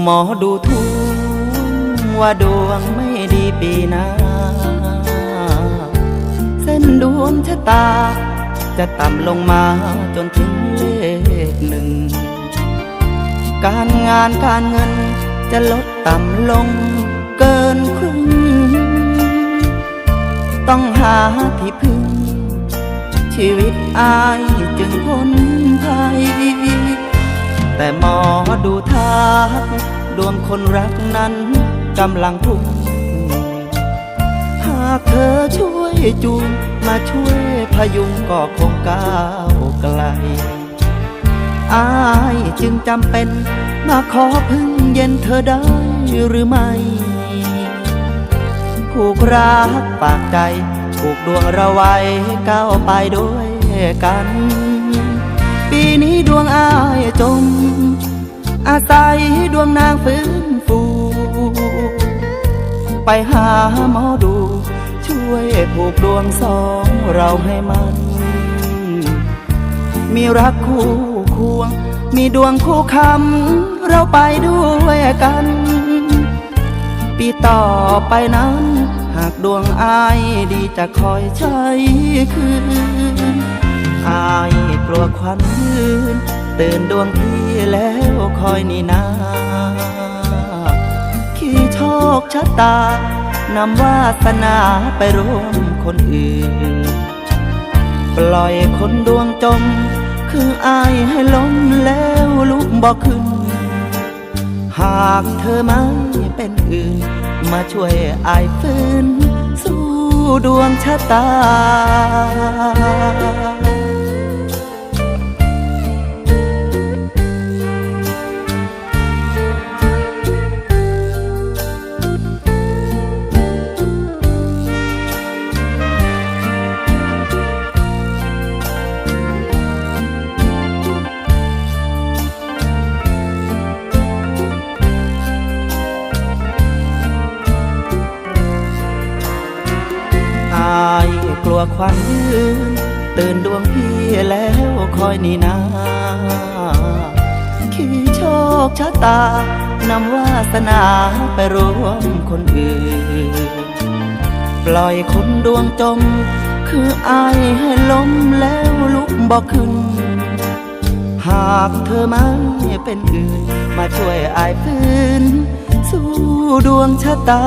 หมอดูทุ่งว่าดวงไม่ดีปีหน้า เส้นดวงชะตา จะต่ำลงมาจนถึงเลขหนึ่ง การงานการเงินจะลดต่ำลงเกินครึ่ง ต้องหาที่พึ่ง ชีวิตอายจึงพ้นภัย แต่หมอดูทักดวงคนรักนั้นกำลังทุกข์หากเธอช่วยจูงมาช่วยพยุงก็คงก้าวไกล อายจึงจำเป็นมาขอพึ่งเย็นเธอได้หรือไม่ผูกรักปากใจผูกดวงเราไว้ก้าวไปด้วยกัน ปีนี้ดวงอายจม อาศัยดวงนางฟื้นฟู ไปหาหมอดู ช่วยผูกดวงสองเราให้มัน มีรักคู่ควง มีดวงคู่คำเราไปด้วยกัน ปีต่อไปนั้น หากดวงอายดีจะคอยใช้คืน อายกลัวควันยืน ตื่นดวงพี่แล้วคอยนี่นาขี้โชคชะตานำวาสนาไปร่วมคนอื่น ปล่อยคนดวงจม คืออายให้ล้มแล้วลุกบอกขึ้น หากเธอไม่เป็นอื่น มาช่วยอายฟื้น สู้ดวงชะตา กลัวควันยืนตื่นดวงพี่แล้วคอยนี่นาขี้โชคชะตานำวาสนาไปรวมคนอื่น ปล่อยคนดวงจม คืออายให้ล้มแล้วลุกบอกขึ้น หากเธอไม่เป็นอื่น มาช่วยอายฟื้น สู้ดวงชะตา